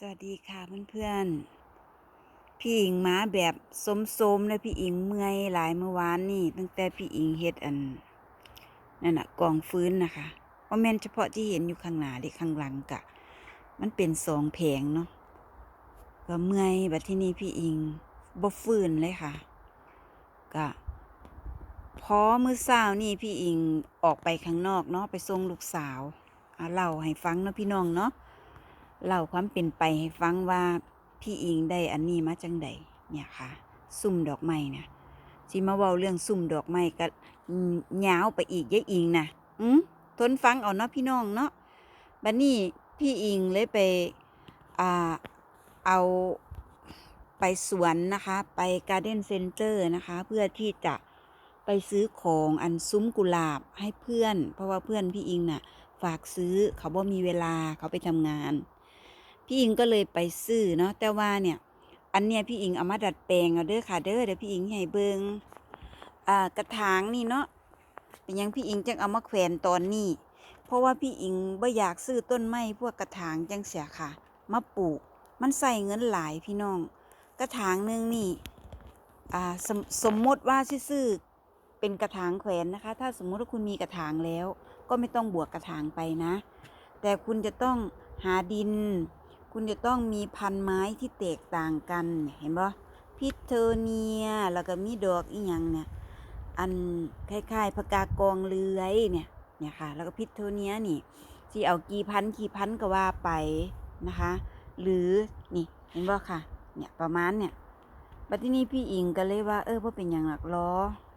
สวัสดีค่ะเพื่อนๆ พี่อิงมาแบบสมๆเลยพี่อิงเมื่อยหลายเมื่อวานนี่ ตั้งแต่พี่อิงเฮ็ดอันนั่นน่ะกองฟื้นนะคะว่าแม่นเฉพาะที่เห็นอยู่ข้างหน้าเด็กข้างหลังกะ มันเป็นสองแผงเนาะก็เมื่อยบัดที่นี่พี่อิงบ่ฟื้นเลยค่ะก็พอมื้อเช้านี่พี่อิงออกไปข้างนอกเนาะไปส่งลูกสาวเอะเล่าให้ฟังเนาะพี่น้องเนาะ เล่าความเป็นไปให้ฟังว่าพี่อิงได้อันนี้มาจังใดเนี่ยค่ะ ซุ่มดอกไม้นี่ยสิมาเว้าเรื่องซุ่มดอกไม้ก็ยาวไปอีกยายอิงนะอืมทนฟังเอาเนาะพี่น้องเนาะบัดนี้พี่อิงเลยไปอ่าเอาไปสวนนะคะ ไปการ์เด้นเซ็นเตอร์นะคะ เพื่อที่จะไปซื้อของอันซุ้มกุหลาบให้เพื่อน เพราะว่าเพื่อนพี่อิงน่ะ ฝากซื้อเขาบ่มีเวลาเขาไปทำงาน พี่อิงก็เลยไปซื้อเนาะแต่ว่าเนี่ย อันเนี้ยพี่อิงเอามาดัดแปลงเอาเด้อค่ะเด้อเดี๋ยวพี่อิงให้เบิงอ่ากระถางนี่เนาะเป็นยังพี่อิงจังเอามาแขวนตอนนี้ เพราะว่าพี่อิงบ่อยากซื้อต้นไม้พวกกระถางจังเสียค่ะ มาปลูก มันใส่เงินหลายพี่น้อง กระถางหนึงนี่อ่าสมสมมติว่าซื้อเป็นกระถางแขวนนะคะ ถ้าสมมุติว่าคุณมีกระถางแล้ว ก็ไม่ต้องบวกกระถางไปนะ แต่คุณจะต้องหาดิน คุณจะต้องมีพันไม้ที่แตกต่างกันเห็นปะพิเทเนียแล้วก็มีดอกอีหยังเนี่ยอันคล้ายๆพกากองเลื้อยเนี่ยเนี่ยค่ะ แล้วก็พิเทเนียนี่ที่เอากี่พันกี่พันก็ว่าไปนะคะ หรือนี่เห็นปะค่ะเนี่ยประมาณเนี่ยบัดทีนี้พี่อิงก็เลยว่า เออว่าเป็นอย่างหลักล้อ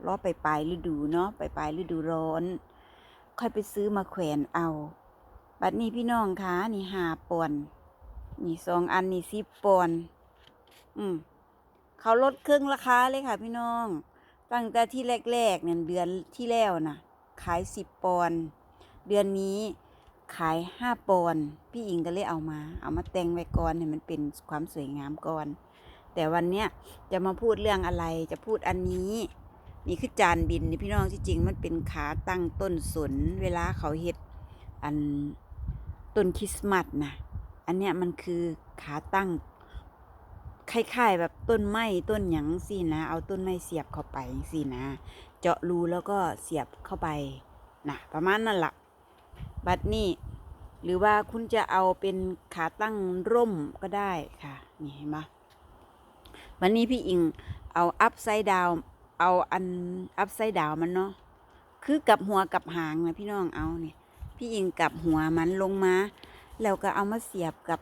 ล้อไปปลายฤดูเนาะไปปลายฤดูร้อน ค่อยไปซื้อมาแขวนเอา บัดนี้พี่น้องคะนี่หาปอน นี่สองอันนี่สิบปอนอืมเขาลดครึ่งราคาเลยค่ะ พี่น้อง ตั้งแต่ที่แรกๆเนี่ยเดือนที่แล้วนะขายสิบปอนเดือนนี้ขายห้าปอนพี่อิงก็เลยเอามา เอามาแต่งไว้ก่อนให้มันเป็นความสวยงามก่อน แต่วันเนี้ยจะมาพูดเรื่องอะไรจะพูดอันนี้ นี่คือจานบินนี่พี่น้องที่จริงมันเป็นขาตั้งต้นสนเวลาเขาเฮ็ดอันต้นคริสต์มาสนะ อันเนี้ยมันคือขาตั้งคล้ายๆแบบต้นไม้ต้นหยังสินะ เอาต้นไม้เสียบเข้าไปสินะ เจาะรูแล้วก็เสียบเข้าไปนะประมาณนั่นละบัดนี้หรือว่าคุณจะเอาเป็นขาตั้งร่มก็ได้ค่ะ นี่เห็นไหมวันนี้พี่อิงเอาอัพไซด์ดาวเอาอันอัพไซด์ดาวมันเนาะคือกับหัวกับหางนะพี่น้องเอาเนี่ยพี่อิงกับหัวมันลงมา แล้วก็เอามาเสียบกับ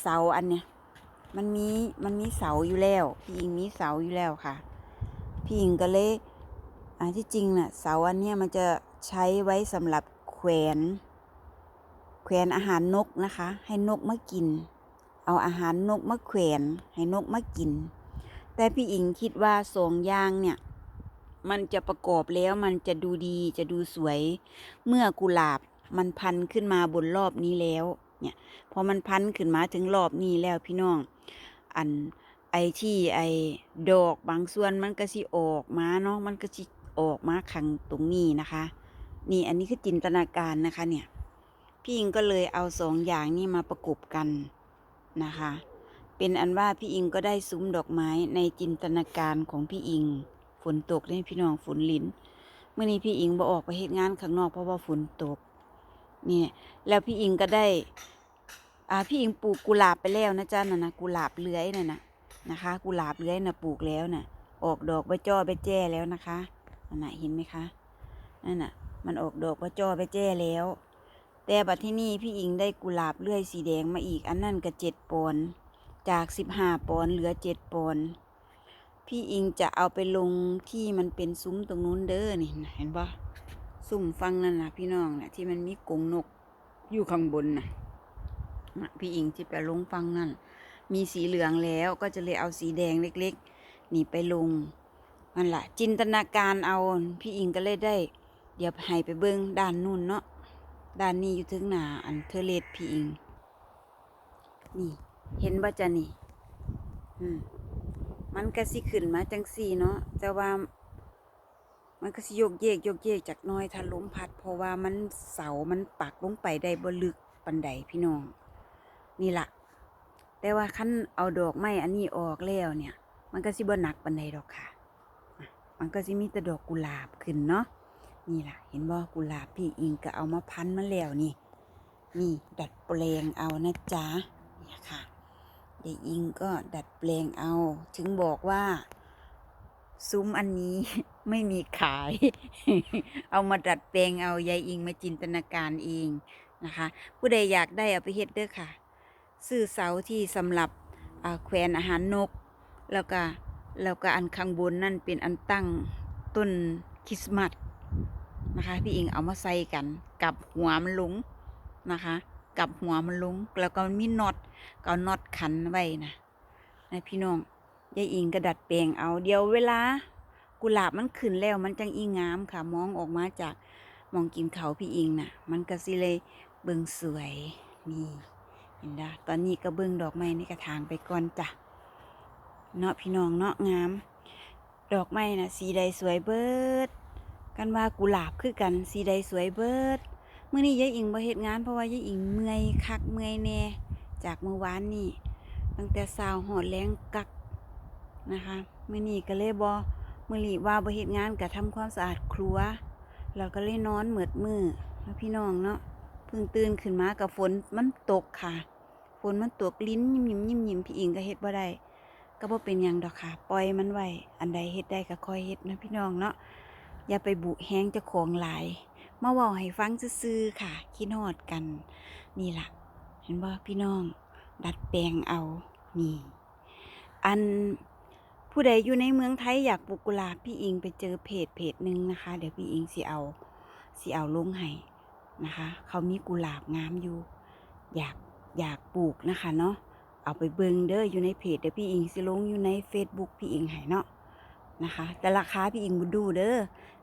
เสาอันเนี้ยมันมีมันมีเสาอยู่แล้ว พี่อิงมีเสาอยู่แล้วค่ะ พี่อิงก็เลยอ่าที่จริงน่ะเสาอันเนี้ยมันจะใช้ไว้สำหรับแขวน แขวนอาหารนกนะคะ ให้นกมากิน เอาอาหารนกมาแขวนให้นกมากิน แต่พี่อิงคิดว่าสองอย่างเนี่ยมันจะประกอบแล้วมันจะดูดีจะดูสวย เมื่อกุหลาบมันพันขึ้นมาบนรอบนี้แล้ว เนี่ยพอมันพันขึ้นมาถึงรอบนี้แล้วพี่น้อง อันไอที่ไอดอกบางส่วนมันก็สิออกมาเนาะมันก็สิออกมาขังตรงนี้นะคะ นี่อันนี้คือจินตนาการนะคะเนี่ยพี่อิงก็เลยเอาสองอย่างนี้มาประกบกันนะคะ เป็นอันว่าพี่อิงก็ได้ซุ้มดอกไม้ในจินตนาการของพี่อิง ฝนตกเลยพี่น้องฝนลิ้นเมื่อนี้พี่อิงบ่ออกไปเฮ็ดงานข้างนอกเพราะว่าฝนตก เนี่ยแล้วพี่อิงก็ได้ อ่าพี่อิงปลูกกุหลาบไปแล้วนะจ๊ะน่ะนะกุหลาบเลื้อยน่ะนะนะคะ กุหลาบเลื้อยน่ะปลูกแล้วน่ะ ออกดอกใบจ้อใบแจ้แล้วนะคะนั่นน่ะเห็นไหมคะนั่นน่ะ มันออกดอกใบจ้อใบแจ้แล้ว แต่บัดที่นี่พี่อิงได้กุหลาบเลื่อยสีแดงมาอีกอันนั่นก็เจ็ดปอนจากสิบห้าปอนเหลือเจ็ดปอนพี่อิงจะเอาไปลงที่มันเป็นซุ้มตรงนู้นเด้อนี่เห็นปะ ซุ้มฟังนั่นนะพี่น้องน่ะ ที่มันมีกรงนกอยู่ข้างบนน่ะน่ะพี่อิงที่ไปลงฟังนั่น มีสีเหลืองแล้วก็จะเลยเอาสีแดงเล็กๆ นี่ไปลงนั่นแหละจินตนาการเอาพี่อิงก็เลยได้ เดี๋ยวให้ไปเบิ้งด้านนู่นเนาะด้านนี้อยู่ถึงหนาอันเทเลตพี่อิง นี่เห็นว่จะนี่ อืมมันก็สิขึ้นมาจังสี่เนาะแต่ว่า มันก็สิโยกเยกโยกเยกจากน้อยถ้าลมพัด เพราะว่ามันเสามันปักลงไปได้บ่ลึกปันใดพี่น้อง นี่ละแต่ว่าคั้นเอาดอกไม้อันนี้ออกแล้วเนี่ย มันก็สิบ่หนักปานใดดอกค่ะ มันก็สิมีแต่ดอกกุหลาบขึ้นเนาะนี่ล่ะ เห็นบ่กุหลาบพี่อิงก็เอามาพันมาแล้วนี่ นี่ดัดแปลงเอานะจ๊ะเนี่ยค่ะยายอิงก็ดัดแปลงเอา ถึงบอกว่า ซุ้มอันนี้ ไม่มีขาย เอามาดัดแปลงเอายายอิงมาจินตนาการเองนะคะ ผู้ใดอยากได้เอาไปเฮ็ดเด้อค่ะ ซื้อเสาที่สำหรับแขวนอาหารนก แล้วก็แล้วก็อันข้างบนนั่นเป็นอันตั้งต้นคริสต์มาสนะคะพี่อิงเอามาใส่กันกับหัวมันลงนะคะกับหัวมันลงแล้วก็มีน็อตก็เอาน็อตขันไว้นะนะพี่น้องยายอิงก็ดัดแปลงเอาเดี๋ยวเวลา กุหลาบมันขึ้นแล้วมันจังอีงามค่ะ มองออกมาจากมองกินเขาพี่อิงน่ะ มันก็สิเลยเบิ่งสวยนี่เห็นดะตอนนี้ก็เบิ่งดอกไม้ในกระถางไปก่อนจ้ะเนาะพี่น้องเนาะงาม ดอกไม้น่ะสีใดสวยเบิด กันว่ากุหลาบคือกันสีใดสวยเบิดเมื้อนี้ยายอิงบ่เฮ็ดงานเพราะว่ายายอิงเมื่อยคักเมื่อยแน่จากเมื่อวานนี่ตั้งแต่เช้าหอดแรงกักนะคะเมื้อนี้ก็เลยบ่ มื่อลีว่าบ่เฮ็ดงานก็ทำความสะอาดครัว เราก็เลยนอนเหมือดมือแล้วพี่น้องเนาะเพิ่งตื่นขึ้นมากับฝนมันตกค่ะ ฝนมันตกลิ้นยิ้มยิ้มยิ้มยิ้มพี่อิงก็เฮ็ดบ่ได้ก็บ่เป็นยังดอกค่ะ ปล่อยมันไว้อันใดเฮ็ดได้ก็คอยเฮ็ดนะพี่น้องเนาะอย่าไปบุแฮงเจ้าของหลายมาเว้าให้ฟังซื่อๆค่ะ คิดฮอดกัน นี่ล่ะ เห็นบ่พี่น้อง ดัดแปลงเอานี่ อัน ผู้ใดอยู่ในเมืองไทยอยากปลูกกุหลาบพี่อิงไปเจอเพจเพจหนึ่งนะคะ เดี๋ยวพี่อิงสิเอาสิเอาลงให้นะคะ เขามีกุหลาบงามอยู่ อยากอยากปลูกนะคะเนาะเอาไปเบิงเด้ออยู่ในเพจเดี๋ยวพี่อิงสิลงอยู่ใน Facebook พี่อิงให้เนาะนะคะ แต่ราคาพี่อิงบ่ดูเด้อ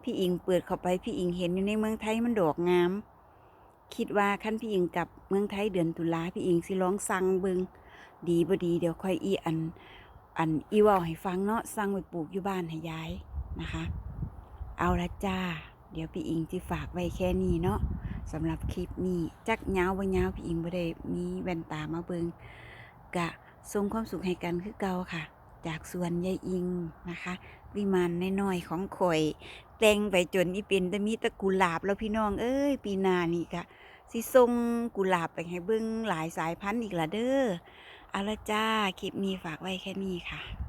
พี่อิงเปิดเข้าไปพี่อิงเห็นอยู่ในเมืองไทยมันดอกงาม คิดว่าคันพี่อิงกับเมืองไทยเดือนตุลาพี่อิงสิลองสั่งเบิงดีบ่ดีเดี๋ยวค่อยอีอัน อันอีว่าให้ฟังเนาะสั่งไปปลูกอยู่บ้านให้ย้ายนะคะ เอาละจ้า เดี๋ยวพี่อิงที่ฝากไว้แค่นี้เนาะสำหรับคลิปนี้ จักยาวบ่ยาพี่อิงบ่ได้มีแว่นตามาเบิงกะส่งความสุขให้กันคือเก่าค่ะ จากสวนยายอิงนะคะ วิมานน้อยๆของข่อยแต่งไปจนอีเป็นแต่มีตะกุหลาบแล้วพี่น้องเอ้ยปีหน้านี่กะสิส่งกุหลาบไปให้เบิ่งหลายสายพันธุ์อีกละเด้อ ละจ้า คลิปนี้ฝากไว้แค่นี้ค่ะ